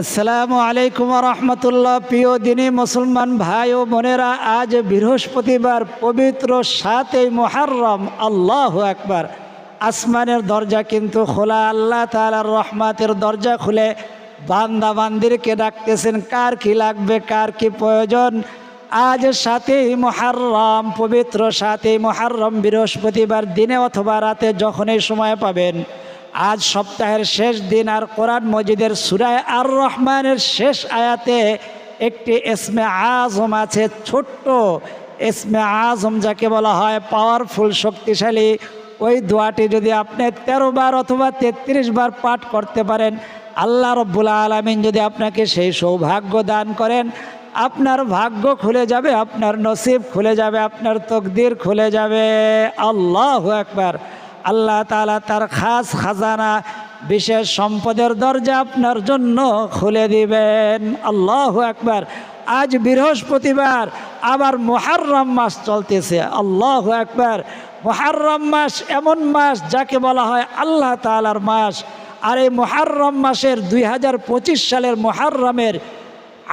আসসালামু আলাইকুম রহমতুল্লাহ। প্রিয় দিনী মুসলমান ভাই ও বোনেরা, আজ বৃহস্পতিবার পবিত্র সাতই মোহারম আল্লাহ একবার আসমানের দরজা কিন্তু খোলা, আল্লাহ তালার রহমাতের দরজা খুলে। বান্দা বান্দিরকে ডাকতেছেন, কার কি লাগবে, কার কি প্রয়োজন? আজ সাতই মোহারম পবিত্র সাতই মোহারম বৃহস্পতিবার দিনে অথবা রাতে যখনই সময় পাবেন আজ সপ্তাহের শেষ দিন আর কোরআন মজিদের সুরায় আর রহমানের শেষ আয়াতে একটি এসমে আজম আছে, ছোট্ট এসমে আজম যাকে বলা হয় পাওয়ারফুল শক্তিশালী। ওই দোয়াটি যদি আপনি তেরো বার অথবা তেত্রিশ বার পাঠ করতে পারেন, আল্লাহ রব্বুল আলমিন যদি আপনাকে সেই সৌভাগ্য দান করেন, আপনার ভাগ্য খুলে যাবে, আপনার নসিব খুলে যাবে, আপনার তকদির খুলে যাবে। আল্লাহ একবার আল্লাহ তালা তার খাস খাজানা বিশেষ সম্পদের দরজা আপনার জন্য খুলে দিবেন। আল্লাহ একবার আজ বৃহস্পতিবার, আবার মোহারম মাস চলতেছে। আল্লাহ একবার মোহারম মাস এমন মাস যাকে বলা হয় আল্লাহ তালার মাস। আর এই মোহারম মাসের দুই হাজার পঁচিশ সালের মোহারমের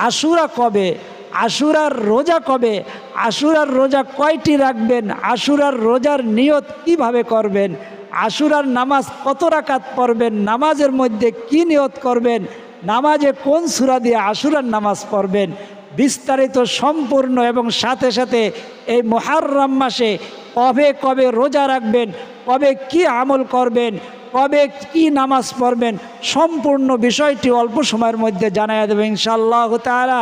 আশুরা কবে? আশুরার রোজা কবে? আশুরার রোজা কয়টি রাখবেন? আশুরার রোজার নিয়ত কীভাবে করবেন? আশুরার নামাজ কত রাকাত পড়বেন? নামাজের মধ্যে কি নিয়ত করবেন? নামাজে কোন সুরা দিয়ে আশুরার নামাজ পড়বেন? বিস্তারিত, সম্পূর্ণ এবং সাথে সাথে এই মহারম মাসে কবে কবে রোজা রাখবেন? কবে কি আমল করবেন? কবে কি নামাজ পড়বেন? সম্পূর্ণ বিষয়টি অল্প সময়ের মধ্যে জানাই দেবে ইনশাল্লাহ তারা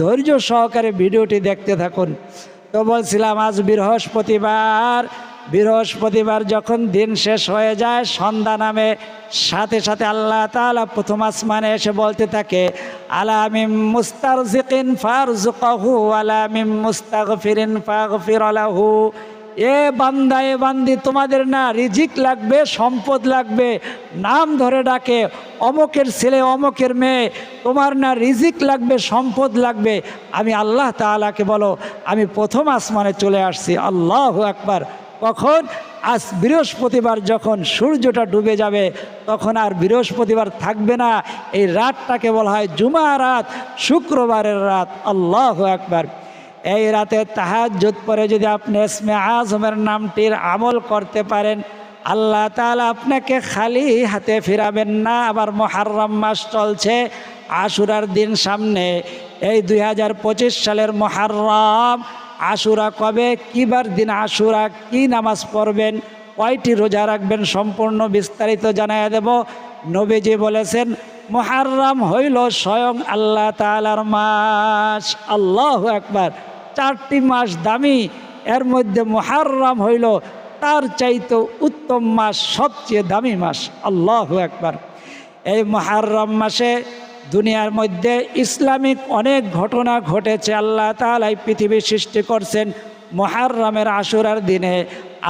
ধৈর্য সহকারে ভিডিওটি দেখতে থাকুন। তো বলছিলাম, আজ বৃহস্পতিবার। বৃহস্পতিবার যখন দিন শেষ হয়ে যায়, সন্ধ্যা নামে, সাথে সাথে আল্লাহ তালা প্রথম আসমানে এসে বলতে থাকে আলামিম মুস্তার জিকিন ফার জুকাহু আলামিম মুস্তাক ফিরিন ফাগ ফির আলাহু এ বান্দা, এ বান্দি, তোমাদের না রিজিক লাগবে, সম্পদ লাগবে। নাম ধরে ডাকে, অমকের ছেলে, অমকের মেয়ে, তোমার না রিজিক লাগবে, সম্পদ লাগবে। আমি আল্লাহ তালাকে বলো, আমি প্রথম আসমানে চলে আসছি, আল্লাহ একবার কখন? আজ বৃহস্পতিবার যখন সূর্যটা ডুবে যাবে, তখন আর বৃহস্পতিবার থাকবে না। এই রাতটাকে বলা হয় জুমা রাত, শুক্রবারের রাত। আল্লাহ একবার এই রাতে তাহাজ্জুদ পরে যদি আপনি ইসমে আজমের নামটির আমল করতে পারেন, আল্লাহ তাআলা আপনাকে খালি হাতে ফিরাবেন না। আবার মহারম মাস চলছে, আশুরার দিন সামনে। এই দু হাজার পঁচিশ সালের মহারম আশুরা কবে, কিবার দিন আশুরা, কি নামাজ পড়বেন, কয়টি রোজা রাখবেন সম্পূর্ণ বিস্তারিত জানাই দেব। নবীজি বলেছেন মহারম হইল স্বয়ং আল্লাহ তালার মাস। আল্লাহ একবার চারটি মাস দামি, এর মধ্যে মহারম হইল, তার চাইতে উত্তম মাস সবচেয়ে দামি মাস, আল্লাহ একবার এই মহারম মাসে দুনিয়ার মধ্যে ইসলামিক অনেক ঘটনা ঘটেছে, আল্লাহ তালাই পৃথিবী সৃষ্টি করছেন মহারমের আশুরার দিনে,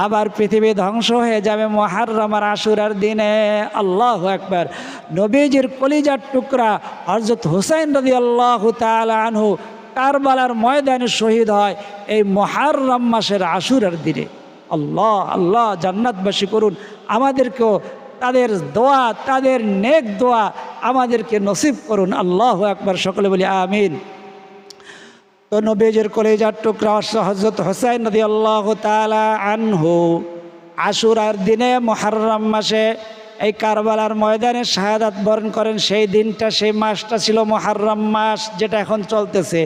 আবার পৃথিবী ধ্বংস হয়ে যাবে মহারমের আশুরার দিনে, আল্লাহ একবার নবীজির কলিজার টুকরা হরজত হুসাইন রদি আল্লাহ আনহু কারবালার ময়দানে শহীদ হয় এই মহারম মাসের আশুরার দিনে। আল্লাহ আল্লাহ, জান্নাতবাসী করুন। আমাদেরকেও তাদের দোয়া, তাদের নেক দোয়া আমাদেরকে নসিব করুন। আল্লাহ একবার সকলে বলি আমিন। তো নবীজের কলেজার টুকরা হজরত হোসাইন নদী আল্লাহ তালা আনহু। আশুরার দিনে মহারম মাসে এই কারবালার ময়দানে শাহাদাত বরণ করেন, সেই দিনটা, সেই মাসটা ছিল মহারম মাস, যেটা এখন চলতেছে।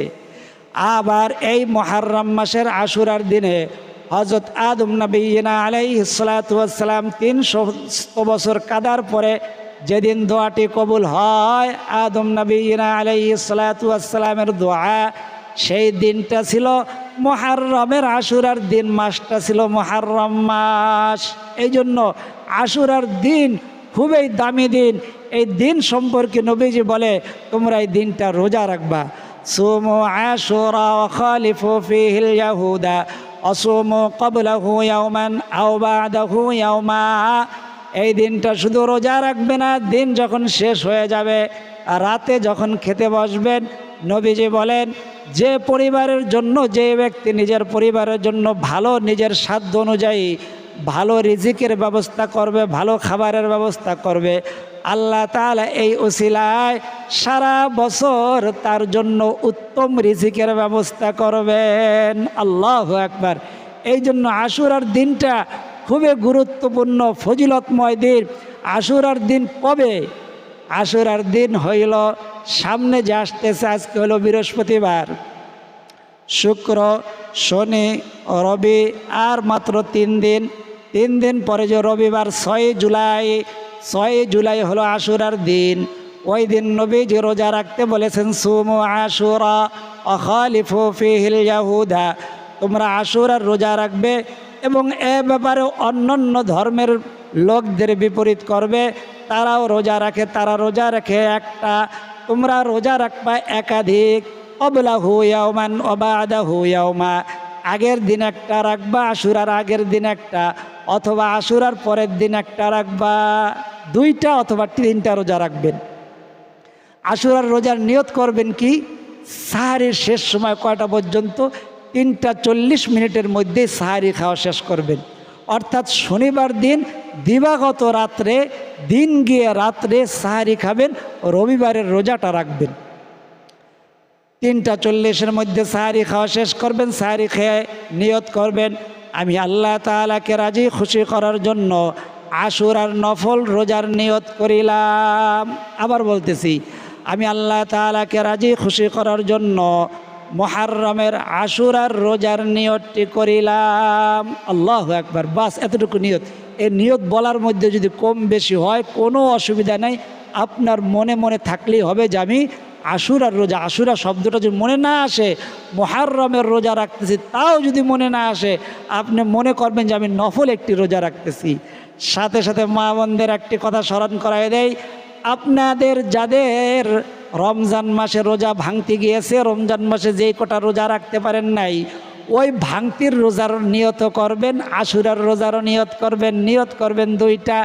আবার এই মহারম মাসের আশুরার দিনে হজরত আদম নবীনা আলাই সালাতাম তিনশো বছর কাদার পরে যেদিন দোয়াটি কবুল হয়, আদম নবীনা আলাই সালাতামের দোয়া, সেই দিনটা ছিল মহারমের আশুরার দিন, মাসটা ছিল মহারম মাস। এই জন্য আশুরার দিন খুবই দামি দিন। এই দিন সম্পর্কে নবীজি বলে, তোমরা এই দিনটা রোজা রাখবা। সুমো আশুরা খালিফু ফিহিল ইয়াহুদা। অসুমো কবলাহু এই দিনটা শুধু রোজা রাখবে না, দিন যখন শেষ হয়ে যাবে আর রাতে যখন খেতে বসবেন, নবীজি বলেন, যে পরিবারের জন্য, যে ব্যক্তি নিজের পরিবারের জন্য ভালো, নিজের সাধ্য অনুযায়ী ভালো রিজিকের ব্যবস্থা করবে, ভালো খাবারের ব্যবস্থা করবে। আল্লাহ তালা এই ওসিলায় সারা বছর তার জন্য উত্তম রিজিকের ব্যবস্থা করবেন। আল্লাহ একবার এই জন্য আশুরার দিনটা খুবই গুরুত্বপূর্ণ, ফজিলতময় দিন। আশুরার দিন কবে? আশুরার দিন হইল, সামনে যে আসতেছে আজকে হলো বৃহস্পতিবার। শুক্র, শনি, রবি, আর মাত্র তিন দিন তিন দিন পরে যে রবিবার ছয় জুলাই ছয় জুলাই হলো আশুরার দিন। ওই দিন নবী যে রোজা রাখতে বলেছেন, সুমু আশুরা অখালিফু ফিহিল ইয়াহুদা। তোমরা আশুরার রোজা রাখবে এবং এ ব্যাপারে অন্যান্য ধর্মের লোকদের বিপরীত করবে। তারাও রোজা রাখে, তারা রোজা রাখে একটা। তোমরা রোজা রাখবা একাধিক। অবলা হুয়াউমান অবাদা হুয়াউমা আগের দিন একটা রাখবা, আশুরার আগের দিন একটা। অথবা আশুরার পরের দিন একটা রাখবা, দুইটা অথবা তিনটা রোজা রাখবেন। আশুরার রোজার নিয়ত করবেন কি? সাহারির শেষ সময় কয়টা পর্যন্ত? তিনটা চল্লিশ মিনিটের মধ্যে সাহারি খাওয়া শেষ করবেন। অর্থাৎ শনিবার দিন দিবাগত রাত্রে, দিন গিয়ে রাত্রে সাহারি খাবেন, রবিবারের রোজাটা রাখবেন। তিনটা চল্লিশের মধ্যে সাহারি খাওয়া শেষ করবেন, সাহারি খেয়ে নিয়ত করবেন। আমি আল্লাহ তালাকে রাজি খুশি করার জন্য আশুর আর নফল রোজার নিয়ত করিলাম। আবার বলতেছি, আমি আল্লাহ তালাকে রাজি খুশি করার জন্য মহারমের আশুরার রোজার নিয়তটি করিলাম। আল্লাহ একবার বাস এতটুকু নিয়ত। এই নিয়ত বলার মধ্যে যদি কম বেশি হয়, কোনো অসুবিধা নেই। আপনার মনে মনে থাকলেই হবে যে আমি আশুরার রোজা, আশুরা শব্দটা যদি মনে না আসে মহারমের রোজা রাখতেছি, তাও যদি মনে না আসে, আপনি মনে করবেন যে আমি নফল একটি রোজা রাখতেছি। সাথে সাথে মা বোনদের একটি কথা স্মরণ করাই দেয় আপনাদের যাদের রমজান মাসে রোজা ভাঙতে গিয়েছে, রমজান মাসে যেই কটা রোজা রাখতে পারেন নাই, ওই ভাঙতির রোজার নিয়ত করবেন, আশুরার রোজারও নিয়ত করবেন নিয়ত করবেন দুইটা,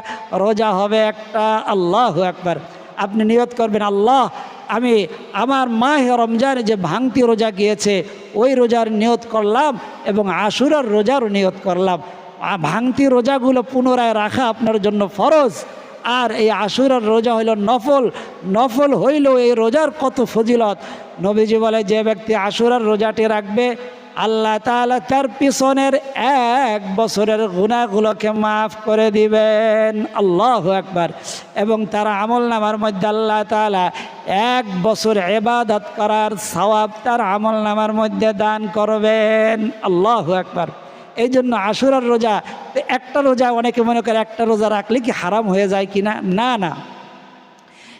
রোজা হবে একটা, আল্লাহ একবার আপনি নিয়ত করবেন, আল্লাহ, আমি আমার মাহ রমজানে যে ভাঙতি রোজা গিয়েছে, ওই রোজার নিয়ত করলাম এবং আশুরার রোজারও নিয়ত করলাম। ভাঙতি রোজাগুলো পুনরায় রাখা আপনার জন্য ফরজ। আর এই আশুরার রোজা হইল নফল। নফল হইল এই রোজার কত ফজিলত। নবীজি বলে, যে ব্যক্তি আশুরার রোজাটি রাখবে আল্লাহ তাআলা তার পিছনের এক বছরের গুণাগুলোকে মাফ করে দিবেন। আল্লাহ একবার এবং তার আমল নামার মধ্যে আল্লাহ তাআলা এক বছর এবাদত করার সওয়াব তার আমল নামার মধ্যে দান করবেন। আল্লাহ একবার এই জন্য আশুরার রোজা, একটা রোজা অনেকে মনে করে একটা রোজা রাখলে কি হারাম হয়ে যায় কিনা? না না।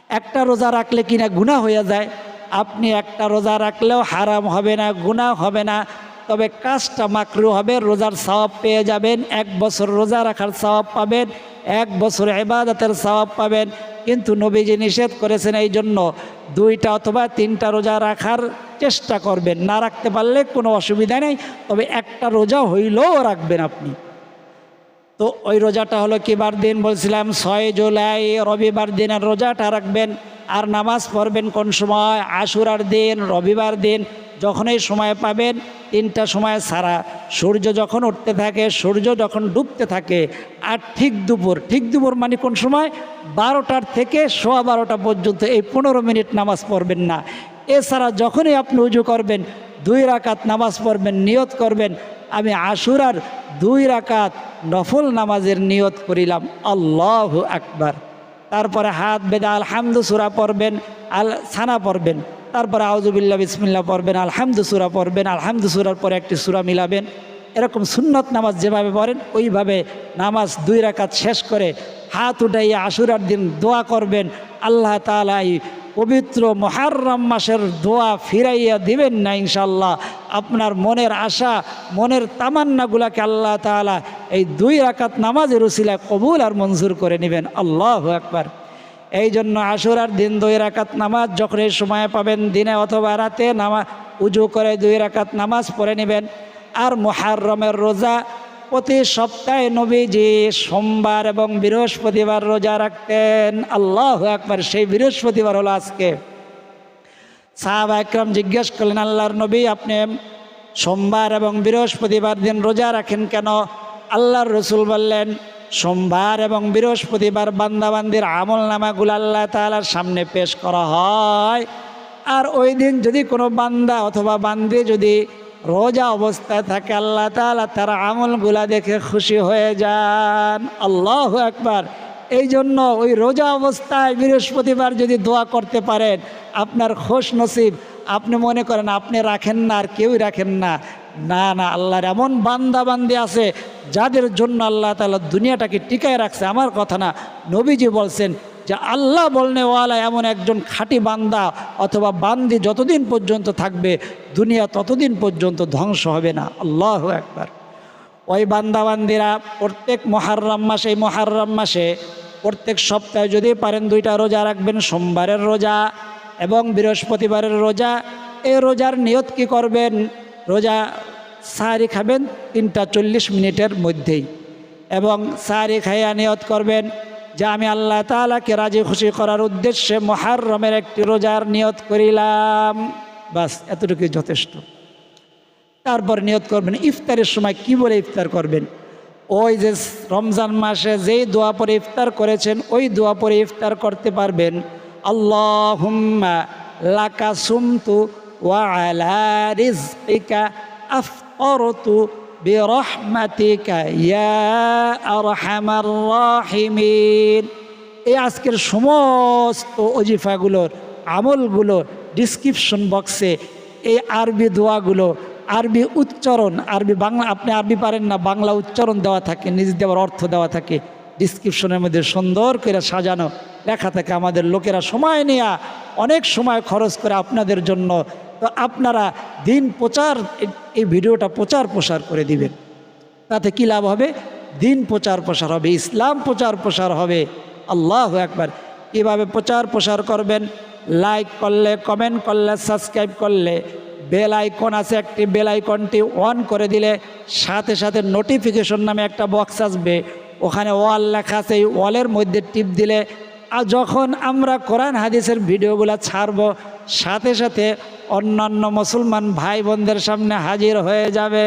একটা রোজা রাখলে কিনা গুণা হয়ে যায়। আপনি একটা রোজা রাখলেও হারাম হবে না গুণা হবে না, তবে কাজটা মাকরু হবে, রোজার সওয়াব পেয়ে যাবেন, এক বছর রোজা রাখার সওয়াব পাবেন, এক বছর এবাদতের সওয়াব পাবেন। কিন্তু নবীজি নিষেধ করেছেন এই জন্য দুইটা অথবা তিনটা রোজা রাখার চেষ্টা করবেন। না রাখতে পারলে কোনো অসুবিধা নেই, তবে একটা রোজা হইলেও রাখবেন আপনি। তো ওই রোজাটা হলো কিবার দিন? বলছিলাম, ছয় জুলাই রবিবার দিনের রোজাটা রাখবেন। আর নামাজ পড়বেন কোন সময়? আশুরার দিন, রবিবার দিন, যখনই সময় পাবেন, তিনটা সময় সারা সূর্য যখন উঠতে থাকে, সূর্য যখন ডুবতে থাকে, আর ঠিক দুপুর ঠিক দুপুর মানে কোন সময়? বারোটার থেকে সোয়া বারোটা পর্যন্ত এই পনেরো মিনিট নামাজ পড়বেন না। এছাড়া যখনই আপনি উজু করবেন, দুই রাকাত নামাজ পড়বেন, নিয়ত করবেন, আমি আশুরার দুই রাকাত নফল নামাজের নিয়ত করিলাম। আল্লাহ আকবার। তারপরে হাত বেদা আলহামদু সুরা পড়বেন, আল ছানা পড়বেন, তারপরে আউজুবিল্লা বিসমিল্লা পড়বেন, আলহামদু সুরা পড়বেন, আলহামদু সুরার পরে একটি সুরা মিলাবেন। এরকম সুন্নত নামাজ যেভাবে পড়েন, ওইভাবে নামাজ দুই রাকাত শেষ করে হাত উঠাইয়া আশুরার দিন দোয়া করবেন। আল্লাহ তালা এই পবিত্র মহারম মাসের দোয়া ফিরাইয়া দিবেন না ইনশাল্লাহ আপনার মনের আশা, মনের তামান্নাগুলাকে আল্লাহ তাআলা এই দুই রাকাত নামাজের উসিলা কবুল আর মঞ্জুর করে নেবেন। আল্লাহ একবার এই জন্য আশুরার দিন দুই রাকাত নামাজ যখন এই সময় পাবেন, দিনে অথবা রাতে নামা উজু করে দুই রাকাত নামাজ পড়ে নেবেন। আর মহারমের রোজা প্রতি সপ্তাহে নবীজি সোমবার এবং বৃহস্পতিবার রোজা রাখতেন। আল্লাহ একবার সেই বৃহস্পতিবার হলো আজকে। সাহাবা একরম জিজ্ঞেস করলেন, আল্লাহর নবী, আপনি সোমবার এবং বৃহস্পতিবার দিন রোজা রাখেন কেন? আল্লাহর রসুল বললেন, সোমবার এবং বৃহস্পতিবার বান্দাবান্দির আমল নামাগুলো আল্লাহ তালার সামনে পেশ করা হয়। আর ওই দিন যদি কোনো বান্দা অথবা বান্দি যদি রোজা অবস্থায় থাকে, আল্লাহ তালা তার আমলগুলা দেখে খুশি হয়ে যান। আল্লাহ একবার এই জন্য ওই রোজা অবস্থায় বৃহস্পতিবার যদি দোয়া করতে পারেন, আপনার খোশ নসিব। আপনি মনে করেন, আপনি রাখেন না আর কেউই রাখেন না। না না, আল্লাহর এমন বান্দা বান্দি আছে, যাদের জন্য আল্লাহ তালা দুনিয়াটাকে টিকায় রাখছে। আমার কথা না, নবীজি বলছেন যে আল্লাহ বলনেওয়ালা এমন একজন খাঁটি বান্দা অথবা বান্দি যতদিন পর্যন্ত থাকবে, দুনিয়া ততদিন পর্যন্ত ধ্বংস হবে না। আল্লাহ একবার ওই বান্দাবান্দিরা প্রত্যেক মহারম মাসে, এই মাসে প্রত্যেক সপ্তাহে যদি পারেন দুইটা রোজা রাখবেন, সোমবারের রোজা এবং বৃহস্পতিবারের রোজা। এই রোজার নিয়ত কি করবেন? রোজা সাহারি খাবেন তিনটা চল্লিশ মিনিটের মধ্যেই এবং সাহারি খাইয়া নিয়ত করবেন যে আমি আল্লাহ তালাকে রাজি খুশি করার উদ্দেশ্যে মহারমের একটি রোজার নিয়ত করিলাম। বাস, এতটুকুই যথেষ্ট। তারপর নিয়ত করবেন, ইফতারের সময় কি বলে ইফতার করবেন? ওই যে রমজান মাসে যেই দোয়া পরে ইফতার করেছেন, ওই দোয়া পরে ইফতার করতে পারবেন। আল্লাহ লাকা সুমতু ওয়া আলা বিরহমাতিকা আরহামার রাহিমিন এই আজকের সমস্ত অজিফাগুলোর আমলগুলো ডিসক্রিপশন বক্সে এই আরবি দোয়াগুলো, আরবি উচ্চারণ, আরবি বাংলা, আপনি আরবি পারেন না, বাংলা উচ্চারণ দেওয়া থাকে, নিজ দেওয়ার অর্থ দেওয়া থাকে ডিসক্রিপশনের মধ্যে সুন্দর করে সাজানো, লেখা থাকে আমাদের লোকেরা সময় নেয়া, অনেক সময় খরচ করে আপনাদের জন্য তো আপনারা দিন প্রচার, এই ভিডিওটা প্রচার প্রসার করে দিবেন। তাতে কী লাভ হবে? দিন প্রচার প্রসার হবে, ইসলাম প্রচার প্রসার হবে। আল্লাহ একবার কীভাবে প্রচার প্রসার করবেন লাইক করলে কমেন্ট করলে সাবস্ক্রাইব করলে বেল আইকন আছে একটি বেল আইকনটি অন করে দিলে সাথে সাথে নোটিফিকেশন নামে একটা বক্স আসবে। ওখানে ওয়াল লেখা আছে, এই ওয়ালের মধ্যে টিপ দিলে, আর যখন আমরা কোরআন, হাদিসের ভিডিওগুলো ছাড়ব, সাথে সাথে অন্যান্য মুসলমান ভাই বোনদের সামনে হাজির হয়ে যাবে।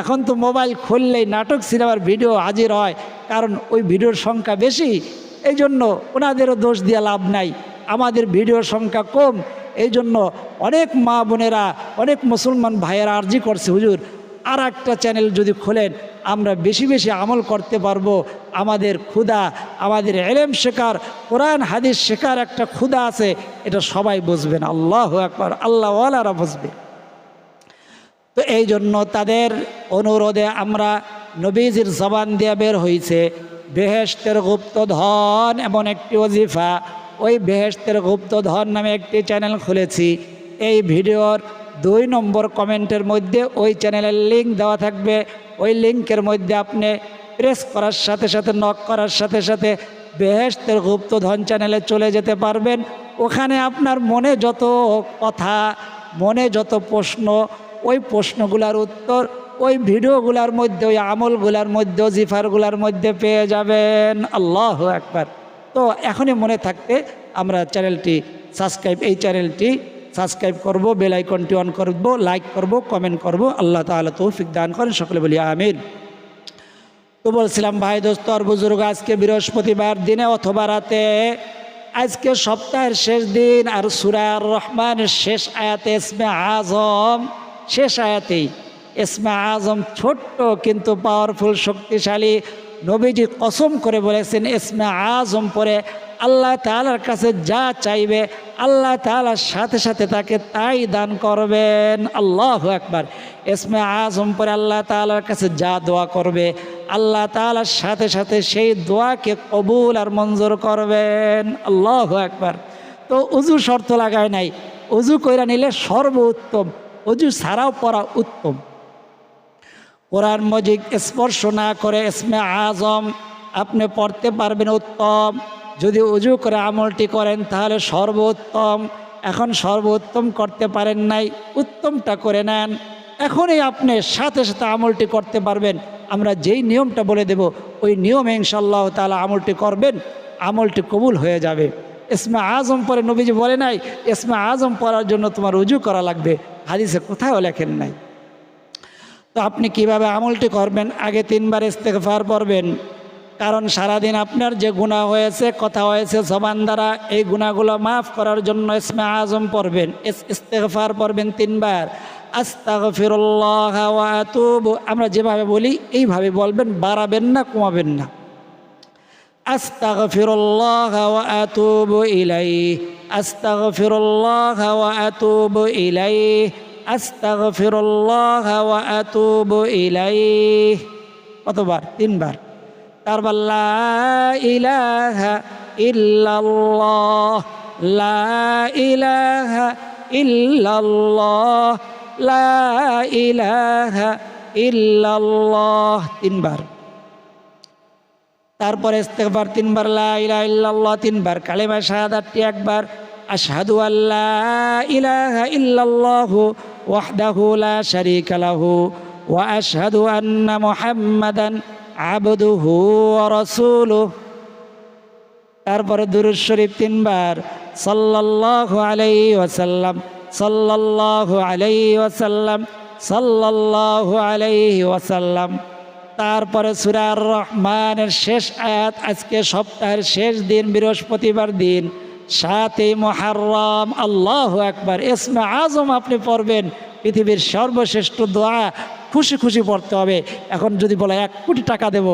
এখন তো মোবাইল খুললেই নাটক, সিনেমার ভিডিও হাজির হয়, কারণ ওই ভিডিওর সংখ্যা বেশি। এই জন্য ওনাদেরও দোষ দিয়ে লাভ নাই। আমাদের ভিডিওর সংখ্যা কম। এই জন্য অনেক মা বোনেরা, অনেক মুসলমান ভাইয়েরা আর্জি করছে, হুজুর। আর একটা চ্যানেল যদি খোলেন, আমরা বেশি বেশি আমল করতে পারব। আমাদের ক্ষুদা আমাদের এলেম শেখার, কোরআন, হাদিস শেখার একটা ক্ষুদা আছে, এটা সবাই বুঝবেন আল্লাহ একবার আল্লাহ আল্লাহওয়ালারা বুঝবে। তো এই জন্য তাদের অনুরোধে আমরা নবীজির জবান দিয়ে বের হয়েছে বেহেস্তের গুপ্ত ধন এমন একটি ওজিফা। ওই বেহেস্তের গুপ্ত ধন নামে একটি চ্যানেল খুলেছি। এই ভিডিওর দুই নম্বর কমেন্টের মধ্যে ওই চ্যানেলের লিঙ্ক দেওয়া থাকবে। ওই লিঙ্কের মধ্যে আপনি প্রেস করার সাথে সাথে, নক করার সাথে সাথে বেহেস্তের গুপ্তধন চ্যানেলে চলে যেতে পারবেন। ওখানে আপনার মনে যত কথা, মনে যত প্রশ্ন, ওই প্রশ্নগুলার উত্তর ওই ভিডিওগুলার মধ্যে, ওই আমলগুলার মধ্যে, জিফারগুলার মধ্যে পেয়ে যাবেন। আল্লাহ একবার তো এখনই মনে থাকতে আমরা চ্যানেলটি সাবস্ক্রাইব, এই চ্যানেলটি সাবস্ক্রাইব করব বেল আইকনটি অন করব লাইক করব কমেন্ট করব। আল্লাহ তাআলা তৌফিক দান করেন, সকলে বলি আমিন। তো বলছিলাম, ভাই দোস্ত, আর বুজুর্গ, আজকে বৃহস্পতিবার দিনে অথবা রাতে, আজকে সপ্তাহের শেষ দিন, আর সুরার রহমানের শেষ আয়াতে ইসমে আজম, শেষ আয়াতেই ইসমে আজম ছোট্ট কিন্তু পাওয়ারফুল শক্তিশালী নবীজি কসম করে বলেছেন, ইসমে আজম পরে আল্লাহ তালার কাছে যা চাইবে, আল্লাহ তালার সাথে সাথে তাকে তাই দান করবেন। আল্লাহ একবার ইসমে আজম পরে আল্লাহ তালার কাছে যা দোয়া করবে, আল্লাহ তালার সাথে সাথে সেই দোয়াকে কবুল আর মঞ্জুর করবেন। আল্লাহ একবার তো উজু শর্ত লাগায় নাই। উজু কইরা নিলে সর্ব উত্তম অজু ছাড়াও পড়া উত্তম। কোরআন মজিদ স্পর্শ না করে এসমে আজম, আপনি পড়তে পারবেন উত্তম। যদি উজু করে আমলটি করেন, তাহলে সর্বোত্তম। এখন সর্বোত্তম করতে পারেন নাই, উত্তমটা করে নেন। এখনই আপনি সাথে সাথে আমলটি করতে পারবেন। আমরা যেই নিয়মটা বলে দেব, ওই নিয়মে ইনশাল্লাহ তালা আমলটি করবেন, আমলটি কবুল হয়ে যাবে। ইসমে আজম পরে নবীজি বলে নাই, ইসমে আজম পড়ার জন্য তোমার উজু করা লাগবে। হাদিসে কোথাও লেখেন নাই। তো আপনি কীভাবে আমলটি করবেন? আগে তিনবার ইস্তেগফার পড়বেন। কারণ সারাদিন আপনার যে গুণা হয়েছে, কথা হয়েছে, জবান দ্বারা এই গুণাগুলো মাফ করার জন্য ইসমে আজম পড়বেন, ইস- ইস্তেগফার পড়বেন তিনবার। আমরা যেভাবে বলি, এইভাবে বলবেন, বাড়াবেন না, কমাবেন না। আতুবু ইলাইহি। কতবার? তিনবার। তারপর লা ইলাহা ইল্লাল্লাহ, লা ইলাহা ইল্লাল্লাহ, লা ইলাহা ইল্লাল্লাহ তিনবার। তারপরে ইস্তেগফার তিনবার, লা ইলাহা ইল্লাল্লাহ তিনবার, কালেমা শাহাদাতটি একবার, আশহাদু আল্লাহ ইলাহা ইল্লাল্লাহু ওয়াহদাহু লা শারীকা লাহু ওয়া আশহাদু আন্না মুহাম্মাদান আবদুহু ওয়া রাসূলুহু। তারপরে দুরুদ শরীফ তিনবার, সাল্লাল্লাহু আলাইহি ওয়াসাল্লাম, সাল্লাল্লাহু আলাইহি ওয়াসাল্লাম, সাল্লাল্লাহু আলাইহি ওয়াসাল্লাম। তারপরে সুরার রহমানের শেষ আয়াত আজকে সপ্তাহের শেষ দিন, বৃহস্পতিবার দিন, সাতই মহারম আল্লাহ একবার এসমে আজম আপনি পড়বেন, পৃথিবীর সর্বশ্রেষ্ঠ দোয়া খুশি খুশি পড়তে হবে। এখন যদি বলে এক কোটি টাকা দেব,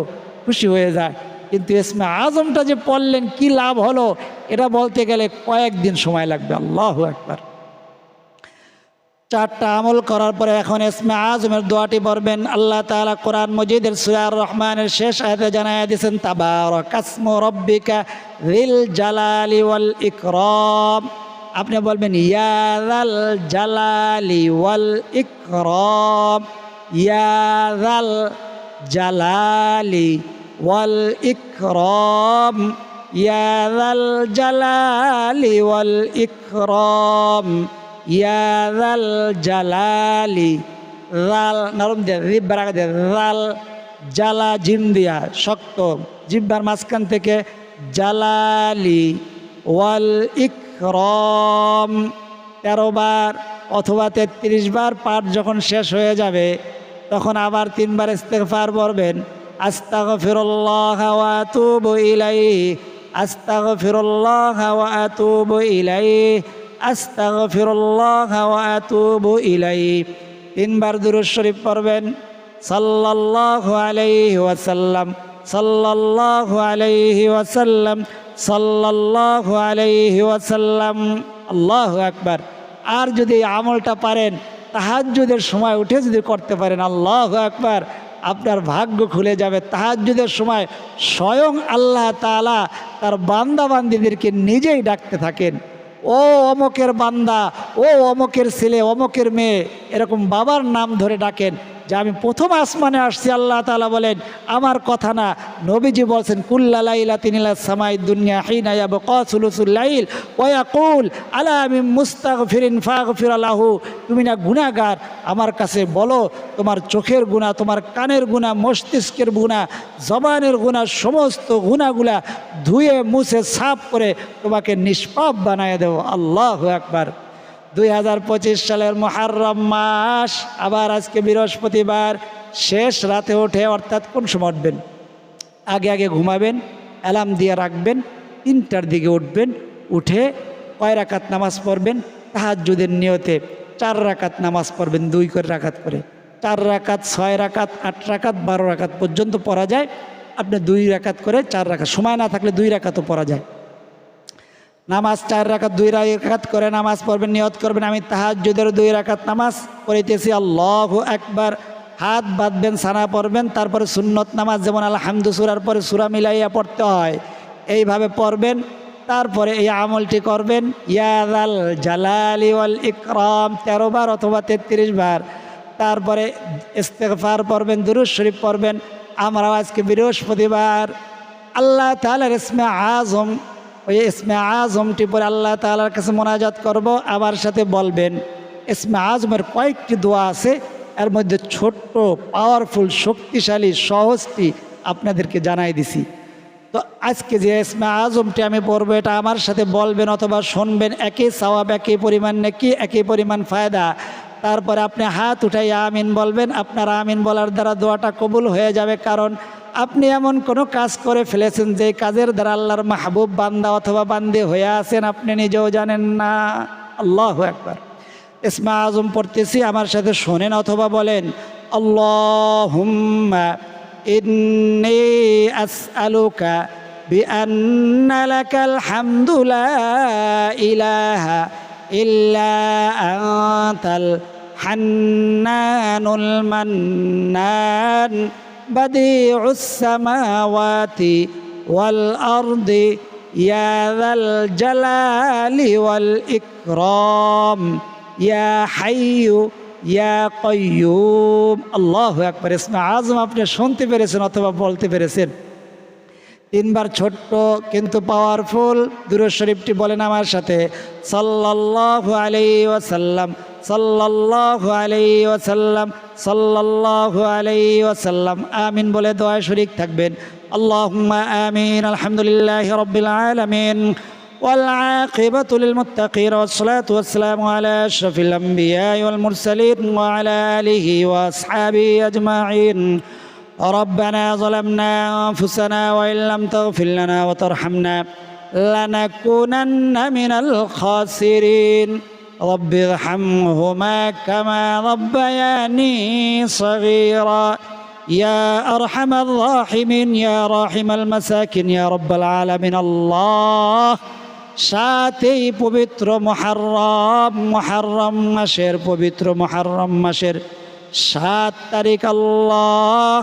খুশি হয়ে যায়। কিন্তু এসমে আজমটা যে পড়লেন, কি লাভ হলো? এটা বলতে গেলে কয়েকদিন সময় লাগবে। আল্লাহ একবার চারটা আমল করার পরে এখন এসমে আজমের দোয়াটি পড়বেন। আল্লাহ তাআলা কোরআন মজিদের সুয়ার রহমানের শেষ আয়াতে জানায় দিয়েছেন, তাবারক কাসমু রব্বিকা রিল জালালি ওয়াল ইকরাম। আপনি বলবেন ইয়াদাল জালালি ওয়াল ইকরাম। ইয়াদাল জালালি ওয়াল ইকরাম। ইয়াদাল জালালি ওয়াল ইকরাম। ইয়াদাল জালালি রাল নরম দিয়ে রিব্বার আগে রাল জালা জিম দিয়া, শক্ত। জিব্বার মাঝখান থেকে জালালি ওয়াল ইকরম। তেরো বার অথবা তেত্রিশ বার পাঠ যখন শেষ হয়ে যাবে তখন আবার তিনবার ইস্তেগফার পড়বেন। ইলাইহি। আস্তাগফিরুল্লাহ ওয়া আতুবু ইলাইহি। আস্তাগফিরুল্লাহ ওয়া আতুবু ইলাইহি। তিনবার দুরূদ শরীফ পড়বেন। সাল্লাল্লাহু আলাইহি ওয়াসাল্লাম। সাল্লাল্লাহু আলাইহি ওয়াসাল্লাম। সাল্লাল্লাহু আলাইহি ওয়াসাল্লাম। আল্লাহু আকবার। আর যদি আমলটা পারেন তাহাজ্জুদের সময় উঠে যদি করতে পারেন, আল্লাহ একবার আপনার ভাগ্য খুলে যাবে। তাহাজুদের সময় স্বয়ং আল্লাহ তালা তার বান্দা বান্দিদেরকে নিজেই ডাকতে থাকেন। ও অমকের বান্দা, ও অমকের ছেলে, অমকের মেয়ে, এরকম বাবার নাম ধরে ডাকেন। যে আমি প্রথম আসমানে আসছি, আল্লাহ তালা বলেন, আমার কথা না, নবীজি বলছেন, কুল্লা লাইলা তিনিলা সামাই দুনিয়া হিনা ইয়াব কসুলুসুল্লাইল ওয়াকুল আলা আমি মুস্তাক ফিরিন ফাগ ফিরালাহু তুমি না গুণাগার আমার কাছে বলো, তোমার চোখের গুণা তোমার কানের গুণা মস্তিষ্কের গুণা জবানের গুণা সমস্ত গুণাগুলা ধুয়ে, মুছে, সাফ করে তোমাকে নিষ্পাপ বানায় দেব। আল্লাহ একবার দুই হাজার পঁচিশ সালের মহারম মাস, আবার আজকে বৃহস্পতিবার, শেষ রাতে ওঠে অর্থাৎ কোন সময় উঠবেন? আগে আগে ঘুমাবেন, অ্যালার্ম দিয়ে রাখবেন, তিনটার দিকে উঠবেন, উঠে কয় রাকাত নামাজ পড়বেন? তাহাজ্জুদের নিয়তে চার রাকাত নামাজ পড়বেন, দুই করে রাকাত করে। চার রাকাত, ছয় রাকাত, আট রাকাত, বারো রাকাত পর্যন্ত পড়া যায়। আপনি দুই রাকাত করে চার রাকাত, সময় না থাকলে দুই রাকাতও পড়া যায়। নামাজ চার রাকাত, দুই রাকাত করে নামাজ পড়বেন, নিয়ত করবেন। আমি তাহাজ্জুদের দুই রাকাত নামাজ পড়িতেছি। আল্লাহ একবার হাত বাঁধবেন, সানা পড়বেন, তারপরে সুন্নত নামাজ, যেমন আলহামদু সুরার পরে সুরা মিলাইয়া পড়তে হয়, এইভাবে পড়বেন। তারপরে এই আমলটি করবেন। ইয়াদাল জালালি ওয়াল ইকরাম, তেরো বার অথবা তেত্রিশ বার। তারপরে ইস্তেগফার পড়বেন দুরুজ শরীফ পড়বেন। আমরাও আজকে বৃহস্পতিবার। আল্লাহ তাআলার ইসমে আজম ওই ইসমে আজমটি পরে আল্লাহ তাআলার কাছে মোনাজাত করব, আবার সাথে বলবেন, ইসমে আজমের কয়েকটি দোয়া আছে, এর মধ্যে ছোট্ট পাওয়ারফুল শক্তিশালী, সহজটি আপনাদেরকে জানাই দিছি। তো আজকে যে ইসমে আজমটি আমি পড়ব, এটা আমার সাথে বলবেন অথবা শুনবেন, একই সওয়াব, একই পরিমাণ নাকি, একই পরিমাণ ফায়দা। তারপরে আপনি হাত উঠাই আমিন বলবেন, আপনার আমিন বলার দ্বারা দোয়াটা কবুল হয়ে যাবে, কারণ আপনি এমন কোনো কাজ করে ফেলেছেন যে কাজের দ্বারা আল্লাহর মাহবুব বান্দা অথবা বান্দি হয়ে আছেন আপনি নিজেও জানেন না আল্লাহ একবার ইসমা আজম পড়তেছি আমার সাথে শোনেন অথবা বলেন আল্লাহুম্মা ইন্নি আসআলুকা بأن لك الحمد لا إله إلا أنت الحنان المنان بديع السماوات والأرض يا ذا الجلال والإكرام يا حي ইয়া কয়ুম আল্লাহ একবার ইসমা আজম আপনি শুনতে পেরেছেন অথবা বলতে পেরেছেন তিনবার ছোট্ট কিন্তু পাওয়ারফুল দুরুদ শরীফটি বলেন আমার সাথে সাল্লাল্লাহু আলাইহি ওয়াসাল্লাম সাল্লাল্লাহু আলাইহি ওয়াসাল্লাম সাল্লাল্লাহু আলাইহি ওয়াসাল্লাম আমিন বলে দোয়া শরীক থাকবেন আল্লাহুম্মা আমিন আলহামদুলিল্লাহি রাব্বিল আলামিন والعاقبة للمتقين والصلاة والسلام على أشرف الأنبياء والمرسلين وعلى آله وأصحابه أجمعين ربنا ظلمنا أنفسنا وإن لم تغفر لنا وترحمنا لنكونن من الخاسرين رب ارحمهما كما ربياني صغيرا يا أرحم الراحمين يا راحم المساكين يا رب العالمين الله সাতেই পবিত্র মহারম মহারম মাসের পবিত্র মহারম মাসের সাত তারিখ আল্লাহ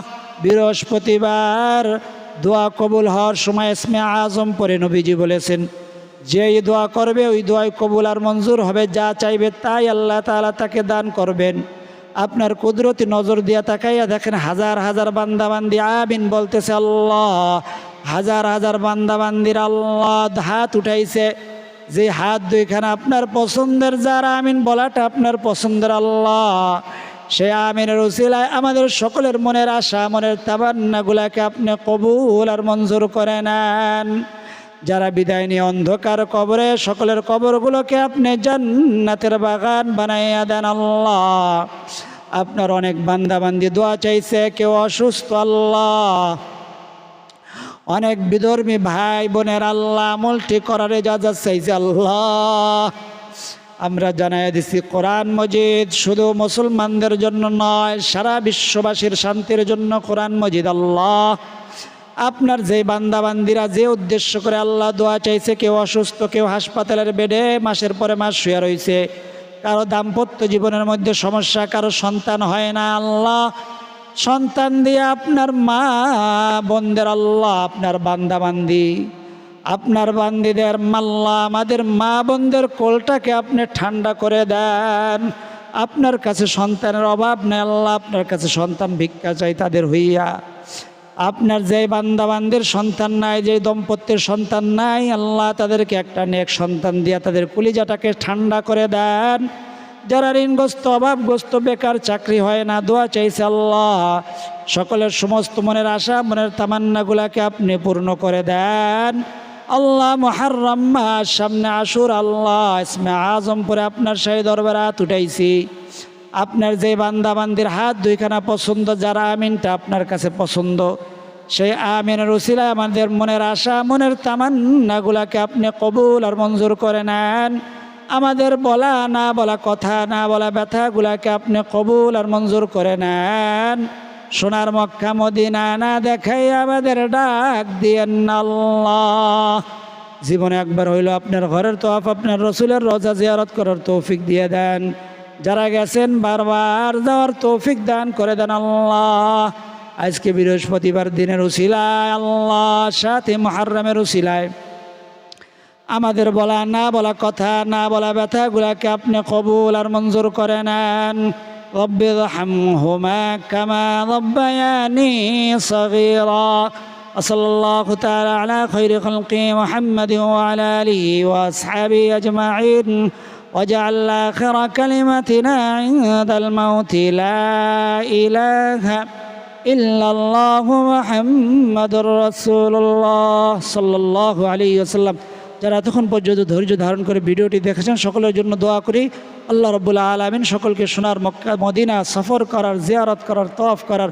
বৃহস্পতিবার দোয়া কবুল হওয়ার সময় ইসমে আজম পরে নবীজি বলেছেন যেই দোয়া করবে, ওই দোয়াই কবুল আর মঞ্জুর হবে, যা চাইবে তাই আল্লাহ তাআলা তাকে দান করবেন। আপনার কুদরতি নজর দিয়া তাকাইয়া দেখেন হাজার হাজার বান্দাবান্দি, আমিন বলতেছে আল্লাহ। হাজার হাজার বান্দাবান্দির আল্লাহ হাত উঠাইছে। যে হাত দুইখানে আপনার পছন্দের, যার আমিন বলাটা আপনার পছন্দের আল্লাহ। সে আমিনের উসিলায় আমাদের সকলের মনের আশা, মনের তাবান্নাগুলাকে আপনি কবুল আর মঞ্জুর করে নেন। যারা বিদায় নিয়ে অন্ধকার কবরে, সকলের কবরগুলোকে আপনি জান্নাতের বাগান বানাইয়া দেন আল্লাহ। আপনার অনেক বান্দাবান্দি দোয়া চাইছে, কেউ অসুস্থ আল্লাহ। অনেক বিধর্মী ভাই বোনের আল্লাহ আমলটি করার এজাজত চাইছে আল্লাহ। আমরা জানাই দিছি, কোরআন মজিদ শুধু মুসলমানদের জন্য নয়, সারা বিশ্ববাসীর শান্তির জন্য কোরআন মজিদ আল্লাহ। আপনার যে বান্দাবান্দিরা যে উদ্দেশ্য করে আল্লাহ দোয়া চাইছে, কেউ অসুস্থ, কেউ হাসপাতালের বেডে মাসের পরে মাস শুয়ে রয়েছে কারও দাম্পত্য জীবনের মধ্যে সমস্যা, কারও সন্তান হয় না আল্লাহ। সন্তান দিয়ে আপনার মা, বোনদের আল্লাহ, আপনার বান্দাবান্দি। আপনার বান্দিদের মাল্লা, আমাদের মা বোনদের কোলটাকে আপনি ঠান্ডা করে দেন। আপনার কাছে সন্তানের অভাব নেই আল্লাহ, আপনার কাছে সন্তান ভিক্ষা চাই তাদের হইয়া। আপনার যে বান্দাবান্দির সন্তান নাই, যে দম্পতির সন্তান নাই, আল্লাহ তাদেরকে একটা নেক সন্তান দিয়া তাদের কলিজাটাকে ঠান্ডা করে দেন। যারা ঋণগ্রস্ত, অভাবগ্রস্ত, বেকার, চাকরি হয় না, দোয়া চাইছে আল্লাহ। সকলের সমস্ত মনের আশা, মনের তামান্নাগুলাকে আপনি পূর্ণ করে দেন। আল্লাহ মহারম সামনে আসুর আল্লাহ, ইসমে আজমপুরে আপনার সেই দরবারে উঠাইছি। আপনার যে বান্দাবান্দির হাত দুইখানা পছন্দ, যারা আমিনটা আপনার কাছে পছন্দ, সেই আমিনের উসিলায় আমাদের মনের আশা, মনের তামান্নাগুলাকে আপনি কবুল আর মঞ্জুর করে নেন। আমাদের বলা, না বলা কথা, না বলা ব্যথাগুলাকে আপনি কবুল আর মঞ্জুর করে নেন। সোনার মক্কা মদিনা না দেখাই আমাদের ডাক দিয়েন জীবনে একবার হইল আপনার ঘরের তোয়াফ আপনার রসুলের রোজা জিয়ারত করার তৌফিক দিয়ে দেন। যারা গেছেন বারবার যাওয়ার তৌফিক দান করে দেন আল্লাহ আজকে বৃহস্পতিবার দিনের উসিলায় আল্লাহ সাথে মহারমের উসিলায় আমাদের বলা না বলা কথা না বলা ব্যথাগুলাকে আপনি কবুল আর মঞ্জুর করে নেন رب ارحمهما كما ربياني صغيرا وصلى الله تعالى على خير خلقه محمد وعلى اله واصحابه اجمعين واجعل اخر كلمتنا عند الموت لا اله الا الله محمد رسول الله صلى الله عليه وسلم যারা এতক্ষণ পর্যন্ত ধৈর্য ধারণ করে ভিডিওটি দেখেছেন সকলের জন্য দোয়া করি আল্লাহ রবুল্লা আলমিন সকলকে সোনার মক্কা মদিনা সফর করার জিয়ারত করার তফ করার